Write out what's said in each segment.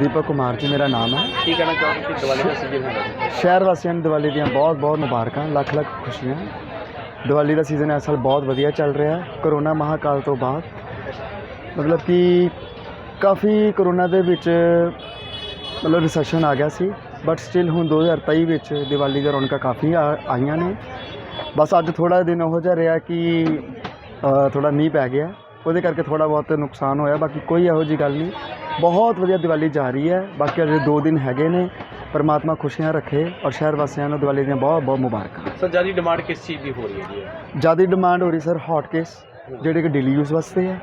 ਦੀਪਕ ਕੁਮਾਰ ਜੀ ਮੇਰਾ ਨਾਮ ਹੈ। ਕੀ ਕਹਿਣਾ ਚਾਹੋਗੇ ਕਿ ਦੀਵਾਲੀ ਦਾ ਸੀਜ਼ਨ ਜੀ ਸ਼ਹਿਰ ਵਾਸੀਆਂ ਨੂੰ ਦੀਵਾਲੀ ਦੀਆਂ ਬਹੁਤ ਬਹੁਤ ਮੁਬਾਰਕਾਂ ਲੱਖ ਲੱਖ ਖੁਸ਼ੀਆਂ। ਦੀਵਾਲੀ ਦਾ ਸੀਜ਼ਨ ਇਸ ਸਾਲ ਬਹੁਤ ਵਧੀਆ ਚੱਲ ਰਿਹਾ ਹੈ। ਕਰੋਨਾ ਮਹਾਕਾਲ ਤੋਂ ਬਾਅਦ। ਮਤਲਬ ਕਿ ਕਾਫੀ ਕਰੋਨਾ ਦੇ ਵਿੱਚ ਮਤਲਬ ਰਿਸੈਸ਼ਨ ਆ ਗਿਆ ਸੀ। ਬਟ ਸਟਿਲ ਹੁਣ 2023 ਵਿੱਚ ਦੀਵਾਲੀ ਦੀਆਂ ਰੌਣਕਾਂ ਕਾਫੀ ਆਈਆਂ ਨੇ। ਬਸ ਅੱਜ ਥੋੜਾ ਦਿਨ ਉਹੋ ਜਿਹਾ ਰਿਹਾ ਕਿ ਥੋੜਾ ਮੀਂਹ ਪੈ ਗਿਆ। ਉਹਦੇ ਕਰਕੇ ਥੋੜਾ ਬਹੁਤ ਨੁਕਸਾਨ ਹੋਇਆ ਬਾਕੀ ਕੋਈ ਇਹੋ ਜੀ ਗੱਲ ਨਹੀਂ। ਬਹੁਤ ਵਧੀਆ ਦੀਵਾਲੀ ਜਾ ਰਹੀ ਹੈ। ਬਾਕੀ ਅਜੇ 2 ਦਿਨ ਹੈਗੇ ਨੇ। ਪਰਮਾਤਮਾ ਖੁਸ਼ੀਆਂ ਰੱਖੇ ਔਰ ਸ਼ਹਿਰ ਵਾਸੀਆਂ ਨੂੰ ਦੀਵਾਲੀ ਦੀਆਂ ਬਹੁਤ ਬਹੁਤ ਮੁਬਾਰਕਾਂ। ਸਰ ਜ਼ਿਆਦਾ ਡਿਮਾਂਡ ਕਿਸ ਚੀਜ਼ ਦੀ ਹੋ ਰਹੀ ਹੈ? ਜੀ ਜ਼ਿਆਦਾ ਡਿਮਾਂਡ ਹੋ ਰਹੀ ਸਰ ਹੌਟ ਕੇਸ ਜਿਹੜੇ ਕਿ ਡੇਲੀ ਯੂਜ਼ ਵਾਸਤੇ ਹੈ।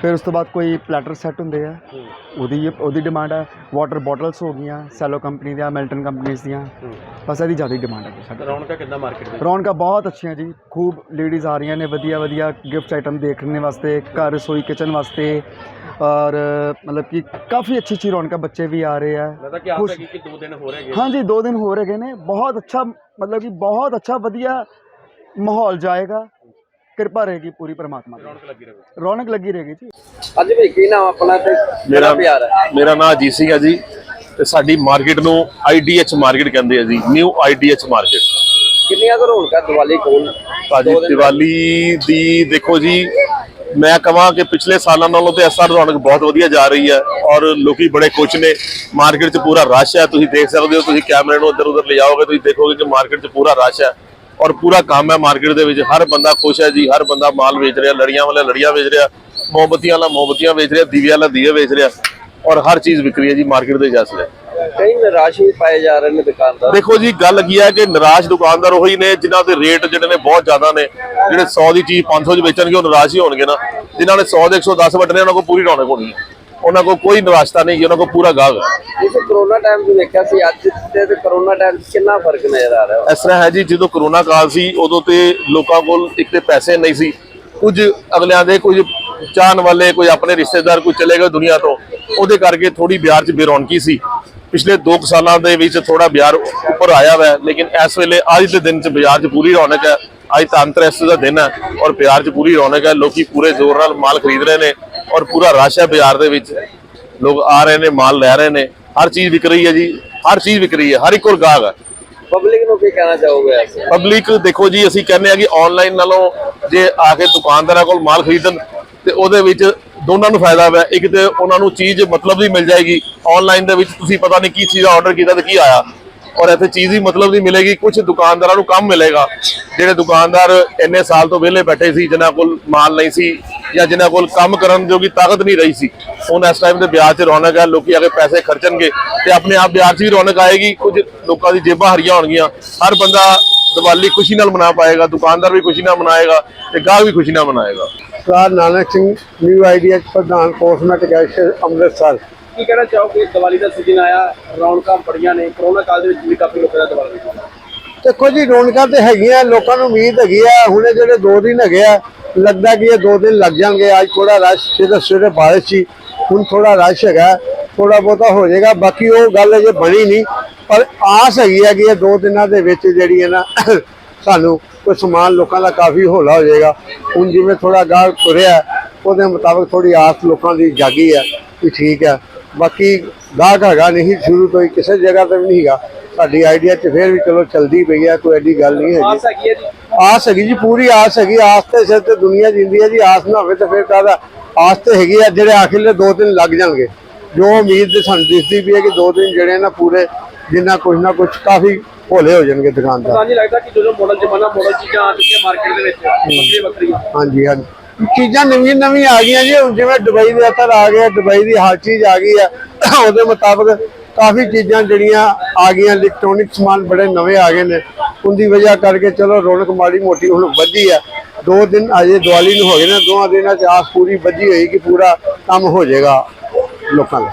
ਫਿਰ ਉਸ ਤੋਂ ਬਾਅਦ ਕੋਈ ਪਲੈਟਰ ਸੈੱਟ ਹੁੰਦੇ ਆ। ਉਹਦੀ ਉਹਦੀ ਡਿਮਾਂਡ ਹੈ। ਵਾਟਰ ਬੋਟਲਸ ਹੋ ਗਈਆਂ ਸੈਲੋ ਕੰਪਨੀ ਦੀਆਂ ਮਿਲਟਨ ਕੰਪਨੀਆਂ ਦੀਆਂ। ਬਸ ਇਹਦੀ ਜ਼ਿਆਦਾ ਡਿਮਾਂਡ ਹੈ ਸਾਡੇ। ਰੌਣਕਾਂ ਕਿੱਦਾਂ ਮਾਰਕੀਟ ਦੇ ਰੌਣਕਾਂ ਬਹੁਤ ਅੱਛੀਆਂ ਜੀ। ਖੂਬ ਲੇਡੀਜ਼ ਆ ਰਹੀਆਂ ਨੇ ਵਧੀਆ ਵਧੀਆ ਗਿਫਟ ਆਈਟਮ ਦੇਖਣੇ ਵਾਸਤੇ ਘਰ ਰਸੋਈ ਕਿਚਨ ਵਾਸਤੇ। ਔਰ ਮਤਲਬ ਕਿ ਕਾਫੀ ਅੱਛੀ ਅੱਛੀ ਰੌਣਕਾਂ ਬੱਚੇ ਵੀ ਆ ਰਹੇ ਆ। ਮੈਂ ਤਾਂ ਕਿ ਆਸ ਖੁਸ਼- ਹੈਗੀ ਕਿ 2 ਦਿਨ ਹੋ ਰਹੇ ਹੈਗੇ ਹਾਂਜੀ 2 ਦਿਨ ਹੋ ਰਹੇ ਨੇ। ਬਹੁਤ ਅੱਛਾ ਮਤਲਬ ਕਿ ਬਹੁਤ ਅੱਛਾ ਵਧੀਆ ਮਾਹੌਲ ਜਾਏਗਾ। ਕਿਰਪਾ ਰਹੇਗੀ ਪੂਰੀ ਪਰਮਾਤਮਾ ਦੀ। ਰੌਣਕ ਲੱਗੀ ਰਹੇ ਰੌਣਕ ਲੱਗੀ ਰਹੇਗੀ ਜੀ। ਅੱਜ ਵੀ ਕੀ ਨਾਮ ਆਪਣਾ ਤੇ ਮੇਰਾ ਪਿਆਰ ਹੈ? ਮੇਰਾ ਨਾਮ ਅਜੀਤ ਸਿੰਘ ਹੈ ਜੀ। ਤੇ ਸਾਡੀ ਮਾਰਕੀਟ ਨੂੰ IDH ਮਾਰਕੀਟ ਕਹਿੰਦੇ ਆ ਜੀ। New IDH market. ਕਿੰਨੀਆਂ ਰੌਣਕਾਂ ਦੀਵਾਲੀ ਕੋਲ? ਭਾਜੀ ਦੀਵਾਲੀ ਦੀ ਦੇਖੋ ਜੀ ਮੈਂ ਕਹਾਂ ਕਿ ਪਿਛਲੇ ਸਾਲਾਂ ਨਾਲੋਂ ਤੇ ਇਸ ਸਾਲ ਰੌਣਕ ਬਹੁਤ ਵਧੀਆ ਜਾ ਰਹੀ ਹੈ ਔਰ ਲੋਕੀ ਬੜੇ ਖੁਸ਼ ਨੇ। ਮਾਰਕੀਟ 'ਚ ਪੂਰਾ ਰਸ਼ ਹੈ। ਤੁਸੀਂ ਦੇਖ ਸਕਦੇ ਹੋ, ਤੁਸੀਂ ਕੈਮਰੇ ਨੂੰ ਇੱਧਰ ਉੱਧਰ ਲਿਜਾਓਗੇ, ਤੁਸੀਂ ਦੇਖੋਗੇ ਕਿ ਮਾਰਕੀਟ 'ਚ ਪੂਰਾ ਰਸ਼ ਹੈ ਔਰ ਪੂਰਾ ਕੰਮ ਹੈ ਮਾਰਕੀਟ ਦੇ ਵਿੱਚ। ਹਰ ਬੰਦਾ ਖੁਸ਼ ਹੈ ਜੀ, ਹਰ ਬੰਦਾ ਮਾਲ ਵੇਚ ਰਿਹਾ, ਲੜੀਆਂ ਵਾਲਾ ਲੜੀਆਂ ਵੇਚ ਰਿਹਾ, ਮੋਮਬਤੀਆਂ ਵਾਲਾ ਮੋਮਬਤੀਆਂ ਵੇਚ ਰਿਹਾ ਦੀਵੇ ਵਾਲਾ ਦੀਵੇ ਵੇਚ ਰਿਹਾ ਔਰ ਹਰ ਚੀਜ਼ ਵਿਕ ਰਹੀ ਹੈ ਜੀ ਮਾਰਕੀਟ ਦੇ ਜਸ ਲਈ ਕਈ ਨਿਰਾਸ਼ ਵੀ ਪਾਏ ਜਾ ਰਹੇ ਨੇ ਦੁਕਾਨਦਾਰ। ਦੇਖੋ ਜੀ ਗੱਲ ਕੀ ਹੈ ਕਿ ਨਿਰਾਸ਼ ਦੁਕਾਨਦਾਰ ਉਹੀ ਨੇ ਜਿਨ੍ਹਾਂ ਦੇ ਰੇਟ ਜਿਹੜੇ ਨੇ ਬਹੁਤ ਜ਼ਿਆਦਾ ਨੇ। ਜਿਹੜੇ 100 ਦੀ ਚੀਜ਼ 500 ਚ ਵੇਚਣਗੇ ਉਹ ਨਿਰਾਸ਼ ਹੀ ਹੋਣਗੇ ਨਾ। ਜਿਨ੍ਹਾਂ ਨੇ 100 ਦੇ 110 ਵੱਟਣੇ ਉਹਨਾਂ ਕੋਲ ਪੂਰੀ ਰੌਣਕ ਹੋਣੀ ਹੈ। ਉਹਨਾਂ ਕੋਲ ਕੋਈ ਨਿਰਾਸ਼ਤਾ ਨਹੀਂ ਉਹਨਾਂ ਕੋਲ ਪੂਰਾ ਗਾਹਕ। ਇਸ ਕਰੋਨਾ ਟਾਈਮ 'ਚ ਵੇਖਿਆ ਸੀ ਅੱਜ ਤੇ ਤੇ ਕਰੋਨਾ ਟਾਈਮ 'ਚ ਕਿੰਨਾ ਫ਼ਰਕ ਨਜ਼ਰ ਆ ਰਿਹਾ ਇਸ ਤਰ੍ਹਾਂ ਹੈ ਜੀ ਜਦੋਂ ਕਰੋਨਾ ਕਾਲ ਸੀ ਉਦੋਂ ਤੇ ਲੋਕਾਂ ਕੋਲ ਇੱਕ ਤੇ ਪੈਸੇ ਨਹੀਂ ਸੀ। ਕੁਝ ਅਗਲਿਆਂ ਦੇ ਕੁਝ ਚਾਹਣ ਵਾਲੇ ਕੋਈ ਆਪਣੇ ਰਿਸ਼ਤੇਦਾਰ ਕੋਈ ਚਲੇ ਗਏ ਦੁਨੀਆ ਤੋਂ ਉਹਦੇ ਕਰਕੇ ਥੋੜੀ ਬਿਹਾਰ 'ਚ ਬੇਰੌਣਕੀ ਸੀ। ਪਿਛਲੇ 2 ਸਾਲਾਂ ਦੇ ਵਿੱਚ ਥੋੜਾ ਬਿਹਾਰ ਉੱਪਰ ਆਇਆ ਹੋਇਆ ਲੇਕਿਨ ਇਸ ਵੇਲੇ ਅੱਜ ਦੇ ਦਿਨ 'ਚ ਬਾਜ਼ਾਰ 'ਚ ਪੂਰੀ ਰੌਣਕ ਹੈ। ਅੱਜ ਤਾਂ ਅੰਤਰਰਾਸ਼ਟਰੀ ਦਾ ਦਿਨ ਹੈ ਔਰ ਬਿਹਾਰ 'ਚ ਪੂਰੀ ਰੌਣਕ ਹੈ। ਲੋਕੀ ਪੂਰੇ ਜ਼ੋਰ ਨਾਲ ਮਾਲ ਖਰੀਦ ਰਹੇ ਨੇ ਔਰ ਪੂਰਾ ਰਸ਼ ਹੈ ਬਾਜ਼ਾਰ ਦੇ ਵਿੱਚ। ਲੋਕ ਆ ਰਹੇ ਨੇ ਮਾਲ ਲੈ ਰਹੇ ਨੇ। ਹਰ ਚੀਜ਼ ਵਿਕ ਰਹੀ ਹੈ ਜੀ ਹਰ ਚੀਜ਼ ਵਿਕ ਰਹੀ ਹੈ ਹਰ ਇੱਕ ਕੋਲ ਗਾਹਕ ਹੈ। ਪਬਲਿਕ ਨੂੰ ਕੀ ਕਹਿਣਾ ਚਾਹੋਗੇ ਪਬਲਿਕ ਦੇਖੋ ਜੀ ਅਸੀਂ ਕਹਿੰਦੇ ਆ ਕਿ ਆਨਲਾਈਨ ਨਾਲੋਂ ਜੇ ਆ ਕੇ ਦੁਕਾਨਦਾਰਾਂ ਕੋਲ ਮਾਲ ਖਰੀਦਣ ਤੇ ਉਹਦੇ ਵਿੱਚ ਦੋਨਾਂ ਨੂੰ ਫਾਇਦਾ ਹੈ ਇੱਕ ਤੇ ਉਹਨਾਂ ਨੂੰ ਚੀਜ਼ ਮਤਲਬ ਦੀ ਮਿਲ ਜਾਏਗੀ ਆਨਲਾਈਨ ਦੇ ਵਿੱਚ ਤੁਸੀਂ ਪਤਾ ਨਹੀਂ ਕੀ ਚੀਜ਼ ਆਰਡਰ ਕੀਤਾ ਤੇ ਕੀ ਆਇਆ। ਔਰ ਇੱਥੇ ਚੀਜ਼ ਹੀ ਮਤਲਬ ਦੀ ਮਿਲੇਗੀ ਕੁਝ ਦੁਕਾਨਦਾਰਾਂ ਨੂੰ ਕੰਮ ਮਿਲੇਗਾ। ਜਿਹੜੇ ਦੁਕਾਨਦਾਰ ਇੰਨੇ ਸਾਲ ਤੋਂ ਵਿਹਲੇ ਬੈਠੇ ਸੀ, ਜਿਨ੍ਹਾਂ ਕੋਲ ਮਾਲ ਨਹੀਂ ਸੀ ਜਾਂ ਜਿਨ੍ਹਾਂ ਕੋਲ ਕੰਮ ਕਰਨ ਜੋਗੀ ਤਾਕਤ ਨਹੀਂ ਰਹੀ ਸੀ, ਹੁਣ ਇਸ ਟਾਈਮ ਤੇ ਵਿਆਹ 'ਚ ਰੌਣਕ ਹੈ, ਲੋਕੀ ਅਗੇ ਪੈਸੇ ਖਰਚਣਗੇ ਤੇ ਆਪਣੇ ਆਪ ਵਿਆਹ 'ਚ ਵੀ ਰੌਣਕ ਆਏਗੀ, ਕੁਝ ਲੋਕਾਂ ਦੀ ਜੇਬਾਂ ਹਰੀਆਂ ਹੋਣਗੀਆਂ। ਹਰ ਬੰਦਾ ਦੀਵਾਲੀ ਖੁਸ਼ੀ ਨਾਲ ਮਨਾ ਪਾਏਗਾ, ਦੁਕਾਨਦਾਰ ਵੀ ਖੁਸ਼ੀ ਨਾਲ ਮਨਾਏਗਾ ਤੇ ਗਾਹਕ ਵੀ ਖੁਸ਼ੀ ਨਾਲ ਮਨਾਏਗਾ। ਸਰਦਾਰ ਨਾਨਕ ਸਿੰਘ ਨਿਊ ਆਈਡੀਆ ਪ੍ਰਧਾਨ ਕੋਸਮੈਟਿਕ ਐਕਸ਼ਨ ਅੰਮ੍ਰਿਤਸਰ। ਕੀ ਕਹਿਣਾ ਚਾਹੋਗੇ? ਦੀਵਾਲੀ ਦਾ ਸੀਜ਼ਨ ਆਇਆ, ਰੌਣਕਾਂ ਬੜੀਆਂ ਨੇ ਕਰੋਨਾ ਕਾਲ ਦੇ ਵਿੱਚ ਵੀ ਕਾਫੀ ਲੋਕਾਂ ਦਾ ਦੀਵਾਲੀ ਦੇਖੋ ਜੀ, ਰੌਣਕਾਂ ਤੇ ਹੈਗੀਆਂ, ਲੋਕਾਂ ਨੂੰ ਉਮੀਦ ਹੈਗੀ ਆ, ਹੁਣੇ ਜਿਹੜੇ ਦੋ ਦਿਨ ਹੈਗੇ ਆ, ਲੱਗਦਾ ਕਿ ਇਹ ਦੋ ਦਿਨ ਲੱਗ ਜਾਣਗੇ। ਅੱਜ ਥੋੜਾ ਰਸ਼, ਸਵੇਰੇ ਸਵੇਰੇ ਬਾਰਿਸ਼ ਸੀ, ਹੁਣ ਥੋੜਾ ਰਸ਼ ਹੈਗਾ ਥੋੜਾ ਬਹੁਤਾ ਹੋ ਜਾਏਗਾ, ਬਾਕੀ ਉਹ ਗੱਲ ਅਜੇ ਬਣੀ ਨਹੀਂ। ਪਰ ਆਸ ਹੈਗੀ ਹੈ ਕਿ ਇਹ ਦੋ ਦਿਨਾਂ ਦੇ ਵਿੱਚ ਜਿਹੜੀ ਹੈ ਨਾ, ਸਾਨੂੰ ਕੋਈ ਸਮਾਨ ਲੋਕਾਂ ਦਾ ਕਾਫੀ ਹੌਲਾ ਹੋ ਜਾਏਗਾ। ਹੁਣ ਜਿਵੇਂ ਥੋੜਾ ਗਾਹ ਤੁਰਿਆ, ਉਹਦੇ ਮੁਤਾਬਕ ਥੋੜੀ ਆਸ ਲੋਕਾਂ ਦੀ ਜਾਗੀ ਹੈ ਕਿ ਠੀਕ ਹੈ। ਬਾਕੀ ਗਾਹਕ ਹੈਗਾ ਨਹੀਂ ਸ਼ੁਰੂ ਤੋਂ ਹੀ ਕਿਸੇ ਜਗ੍ਹਾ ਤੇ ਵੀ ਨਹੀਂ ਹੈਗਾ ਸਾਡੀ ਆਈਡੀਆ ਚ ਫਿਰ ਵੀ ਚਲੋ ਚਲਦੀ ਪਈ ਹੈ ਕੋਈ ਐਡੀ ਗੱਲ ਨਹੀਂ ਹੈਗੀ। ਆਸ ਹੈਗੀ ਜੀ? ਆਸ ਹੈਗੀ ਜੀ ਪੂਰੀ ਆਸ ਹੈਗੀ। ਆਸ ਤੇ ਸਿਰ ਤੇ ਦੁਨੀਆ ਜਿੰਦੀ ਹੈ ਜੀ ਆਸ ਨਾ ਹੋਵੇ ਤਾਂ ਫਿਰ ਕਾਹਦਾ ਆਸ ਤੇ ਹੈਗੀ ਆ ਜਿਹੜੇ ਆਖਿਰਲੇ ਦੋ ਦਿਨ ਲੱਗ ਜਾਣਗੇ। ਜੋ ਉਮੀਦ ਤੇ ਸਾਨੂੰ ਦਿਸਦੀ ਵੀ ਹੈ ਕਿ ਦੋ ਦਿਨ ਜਿਹੜੇ ਨਾ ਪੂਰੇ ਜਿੰਨਾ ਕੁਝ ਨਾ ਕੁਝ ਕਾਫੀ ਭੋਲੇ ਹੋ ਜਾਣਗੇ ਦੁਕਾਨਦਾਰ। ਸਾਨੂੰ ਲੱਗਦਾ ਕਿ ਜਦੋਂ ਮਾਡਲ ਜ਼ਮਾਨਾ ਮਾਡਲ ਚੀਜ਼ਾਂ ਆ ਚੁੱਕੀਆਂ ਮਾਰਕੀਟ ਦੇ ਵਿੱਚ ਵੱਖਰੀ ਵੱਖਰੀਆਂ ਹਾਂਜੀ ਹਾਂਜੀ। ਚੀਜ਼ਾਂ ਨਵੀਆਂ ਨਵੀਆਂ ਆ ਗਈਆਂ ਜੀ। ਜਿਵੇਂ ਦੁਬਈ ਦੇ ਅਤਰ ਆ ਗਏ ਦੁਬਈ ਦੀ ਹਰ ਚੀਜ਼ ਆ ਗਈ ਹੈ ਉਹਦੇ ਮੁਤਾਬਕ ਕਾਫੀ ਚੀਜ਼ਾਂ ਜਿਹੜੀਆਂ ਆ ਗਈਆਂ ਇਲੈਕਟ੍ਰੋਨਿਕ ਸਮਾਨ ਬੜੇ ਨਵੇਂ ਆ ਗਏ ਨੇ। ਉਹਦੀ ਵਜ੍ਹਾ ਕਰਕੇ ਚਲੋ ਰੌਣਕ ਮਾੜੀ ਮੋਟੀ ਹੁਣ ਵਧੀ ਹੈ ਦੋ ਦਿਨ ਅਜੇ ਦੀਵਾਲੀ ਨੂੰ ਹੋ ਗਏ ਨੇ ਦੋਹਾਂ ਦਿਨਾਂ ਚ ਆਸ ਪੂਰੀ ਵਧੀ ਹੋਈ ਕਿ ਪੂਰਾ ਕੰਮ ਹੋ ਜਾਏਗਾ ਲੋਕਾਂ ਦਾ।